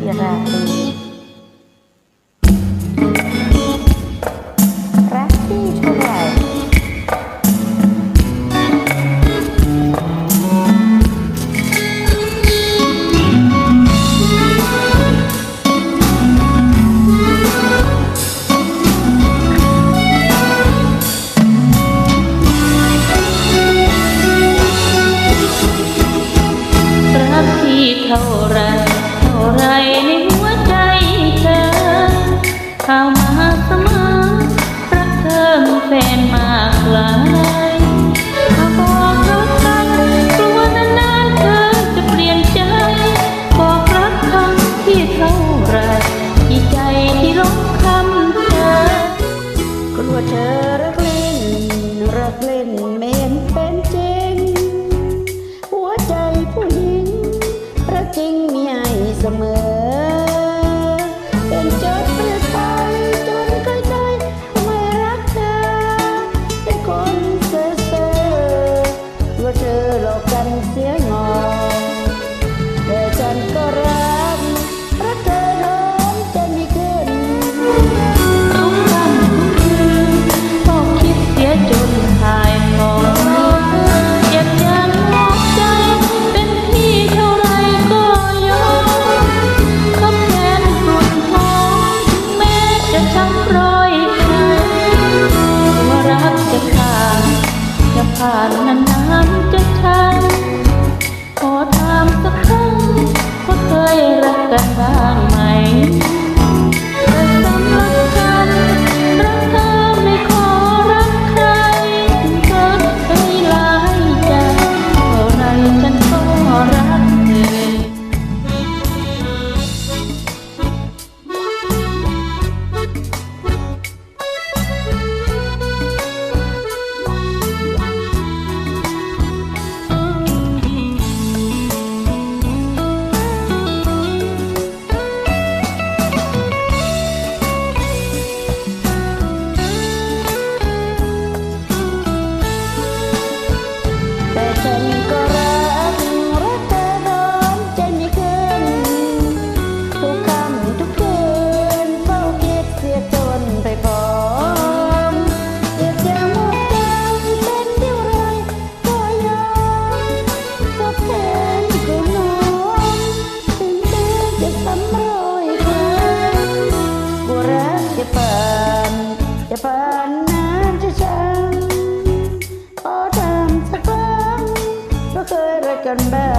ที่ราตรีรักที่รักที่เท่าไร สมารักเธอแฟนมากลาย ผ่านนานๆ Pequeñito second best.